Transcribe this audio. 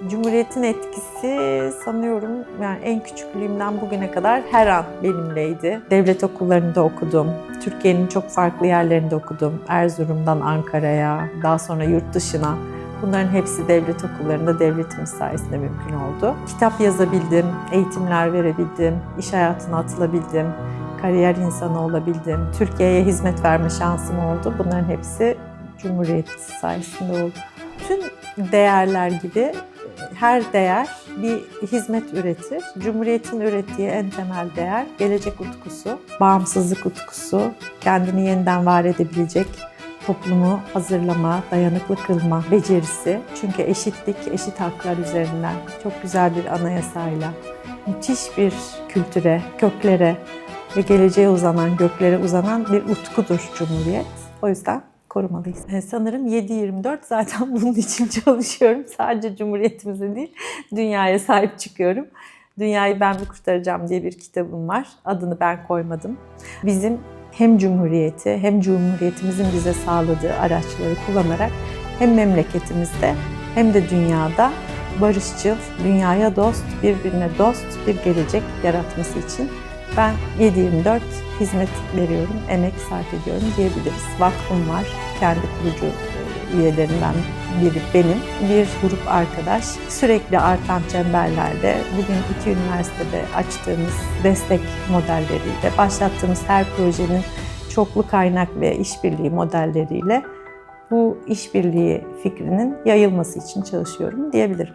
Cumhuriyetin etkisi sanıyorum yani en küçüklüğümden bugüne kadar her an benimleydi. Devlet okullarında okudum. Türkiye'nin çok farklı yerlerinde okudum. Erzurum'dan Ankara'ya, daha sonra yurt dışına. Bunların hepsi devlet okullarında devletimiz sayesinde mümkün oldu. Kitap yazabildim, eğitimler verebildim, iş hayatına atılabildim, kariyer insanı olabildim. Türkiye'ye hizmet verme şansım oldu. Bunların hepsi Cumhuriyet sayesinde oldu. Tüm değerler gibi her değer bir hizmet üretir. Cumhuriyetin ürettiği en temel değer gelecek utkusu, bağımsızlık utkusu, kendini yeniden var edebilecek toplumu hazırlama, dayanıklı kılma becerisi. Çünkü eşitlik, eşit haklar üzerinden çok güzel bir anayasayla, müthiş bir kültüre, köklere ve geleceğe uzanan, göklere uzanan bir utkudur Cumhuriyet. O yüzden korumalıyız. E, sanırım 7-24 zaten bunun için çalışıyorum. Sadece Cumhuriyetimize değil, dünyaya sahip çıkıyorum. Dünyayı Ben Mi Kurtaracağım diye bir kitabım var. Adını ben koymadım. Bizim hem Cumhuriyeti hem Cumhuriyetimizin bize sağladığı araçları kullanarak hem memleketimizde hem de dünyada barışçıl, dünyaya dost, birbirine dost bir gelecek yaratması için ben 7-24 hizmet veriyorum, emek sarf ediyorum diyebiliriz. Vakfım var, kendi kurucu üyelerinden biri benim. Bir grup arkadaş sürekli artan çemberlerde bugün iki üniversitede açtığımız destek modelleriyle, başlattığımız her projenin çoklu kaynak ve işbirliği modelleriyle bu işbirliği fikrinin yayılması için çalışıyorum diyebilirim.